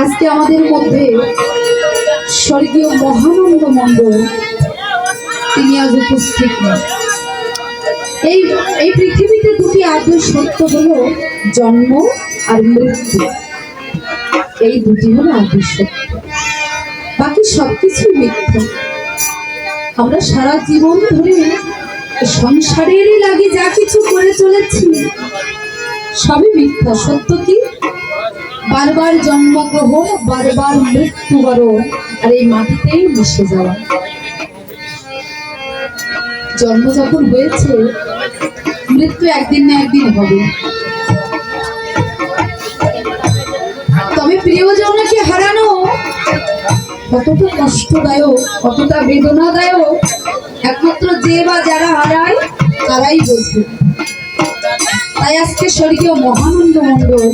আজকে আমাদের মধ্যে স্বর্গীয় মহানন্দ মণ্ডল, তিনি আজ উপস্থিত। এই এই পৃথিবীতে দুটি আদ্য সত্য হলো জন্ম আর মৃত্যু। এই দুটি হলো আদ্য সত্য। বাকি সবকিছু মিথ্যা। আমরা সারা জীবন ধরে সংসারেরই লাগে যা কিছু করে চলেছি, সবই মিথ্যা। সত্য কি? বারবার জন্মগ্রহণ, বারবার মৃত্যুবরণ আর এই মাটিতেই মিশে যাওয়া। জন্ম যখন হয়েছে, মৃত্যু একদিন না একদিন হবে। তবে প্রিয়জনকে হারানো কতটা কষ্টদায়ক, কতটা বেদনাদায়ক, একমাত্র যে বা যারা হারায়, তারাই বোঝে। তাই আজকে স্বর্গীয় মহানন্দ মণ্ডল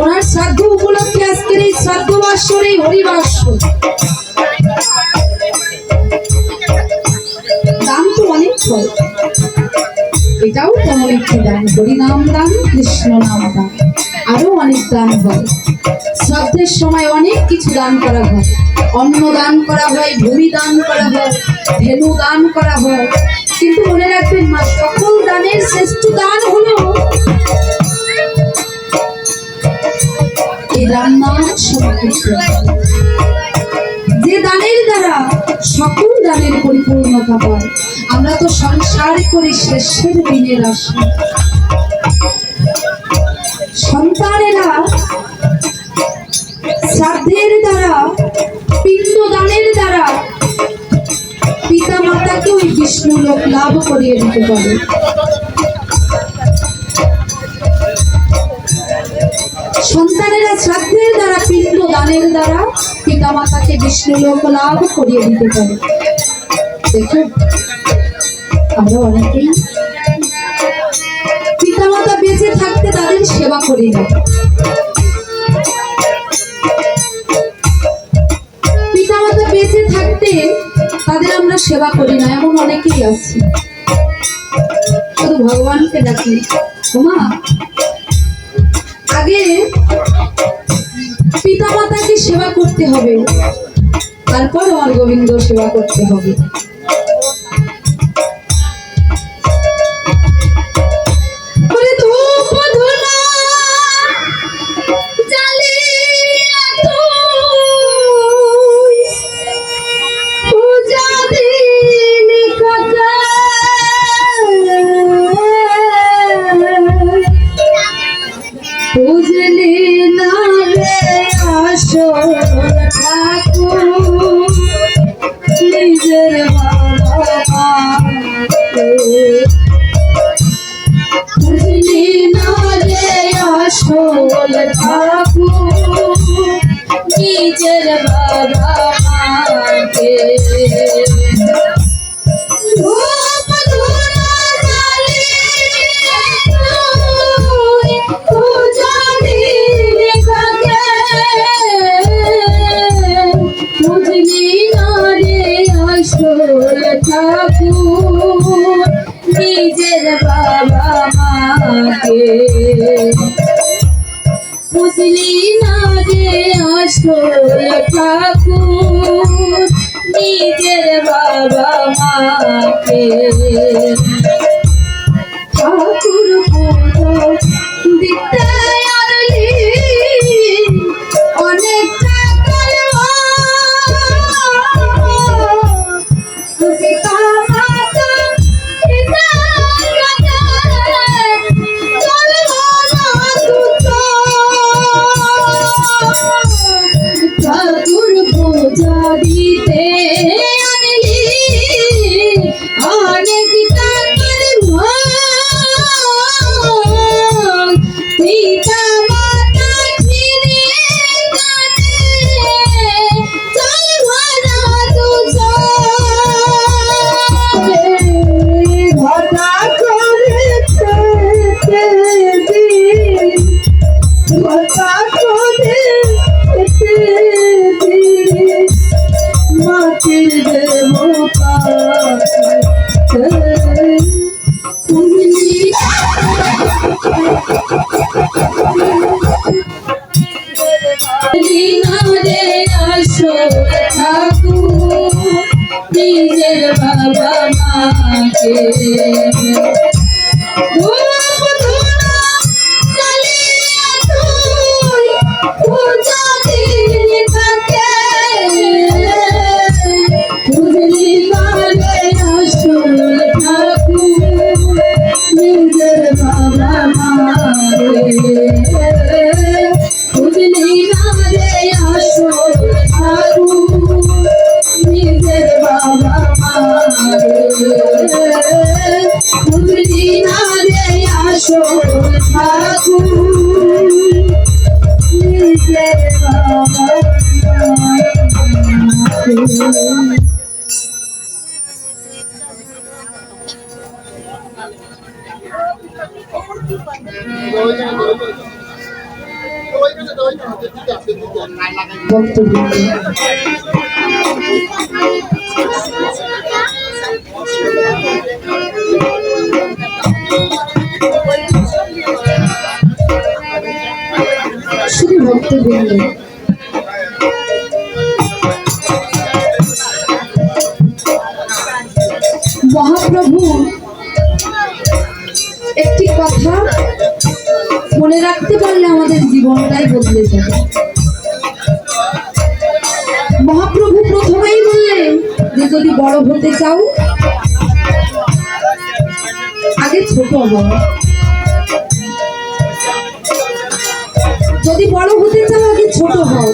ওনার শ্রাদ্ধ উপলক্ষে আজকের এই শ্রাদ্ধ বাসর এই হরিবাস দান তো অনেক হয়। এটাও তেমন একটি দান। হরিনাম দান, কৃষ্ণ নাম দান। আরও অনেক দান হয়। শ্রাদ্ধের সময় অনেক কিছু দান করা হয়। অন্ন দান করা হয়, ভূমি দান করা হয় ধেনু দান করা হয়। কিন্তু মনে রাখবেন মা, সকল দানের শ্রেষ্ঠ দান হলো এই রান্না যে দানের দ্বারা সকল দানের পরিপূর্ণতা পায়, আমরা তো সংসার করে শেষের দিনের আশা সন্তানেরা শ্রাদ্ধের দ্বারা পিণ্ড দানের দ্বারা পিতা মাতাকে ওই বিষ্ণু লোক লাভ করিয়ে দিতে পারে। সন্তানেরা শ্রাদ্ধের দ্বারা পিণ্ড দানের দ্বারা পিতা মাতাকে বিষ্ণু লোক লাভ করিয়ে দিতে পারে। দেখুন আমরা অনেকেই পিতা মাতা বেঁচে থাকতে তাদের সেবা করি না পিতা মাতা বেঁচে থাকতে তাদের আমরা সেবা করি না, এমন অনেকেই আছি। শুধু ভগবানকে ডাকি। ওমা আগে পিতা মাতাকে সেবা করতে হবে। তারপর আমার গোবিন্দ সেবা করতে হবে। আসল ঠাকুর নিজের বাবা মাকে ধূপ ধুনা জ্বালিয়ে তুই পূজা দিলি কাকে? বুঝলি না রে আসল ঠাকুর নিজের বাবা মাকে নিজের বক্তব্য শুধু ভক্তবৃন্দ মহাপ্রভু, একটি কথা মনে রাখতে পারলে আমাদের জীবনটাই বদলে যাবে। মহাপ্রভু প্রথমেই বললেন যে, যদি বড় হতে চাও, আগে ছোট হও। যদি বড় হতে চাও, আগে ছোট হও।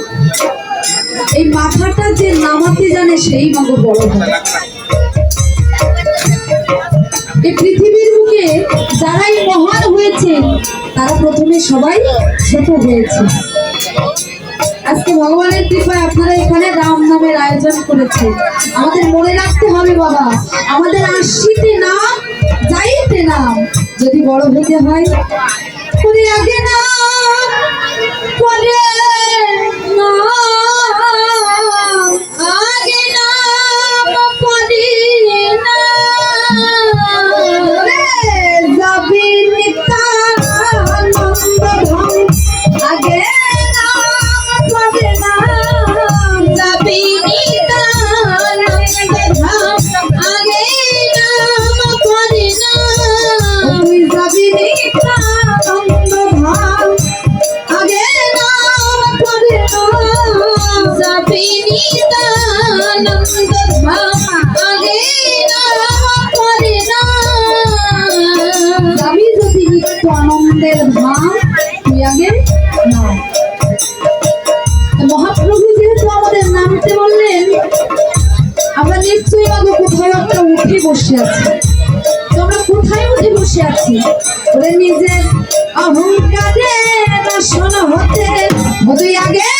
এই মাথাটা যে নামাতে জানে, সেই মাগো বড় হয়। এই পৃথিবীর বুকে যারাই মহান হয়েছে, তারা প্রথমে সবাই ছোট হয়েছে। আজকে ভগবানের কৃপায় আপনারা এখানে রাম নামের আয়োজন করেছে আমাদের মনে রাখতে হবে বাবা, আমাদের আসিতে নাম, যাইতে নাম। যদি বড় হতে হয় আগে না পরে আনন্দের নাম মহাপ্রভু যেহেতু আমাদের নামতে বললেন, আমরা নিশ্চয়ই আগে কোথাও আমরা উঠে বসে আছি। তো আমরা কোথায় উঠে বসে আছি? ওদের নিজের অহংকারে দর্শন হতে তুই আগে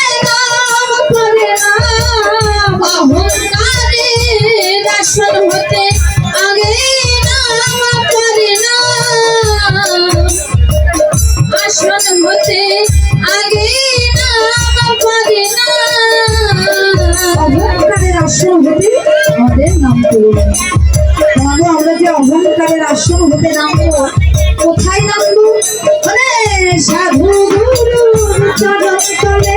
হতে আগে নাম করে না। অহংকারের আসন হতে আমাদের নাম তাহলে আমরা যে কোথায় নামবো সাধু গুরু চরণ তলে।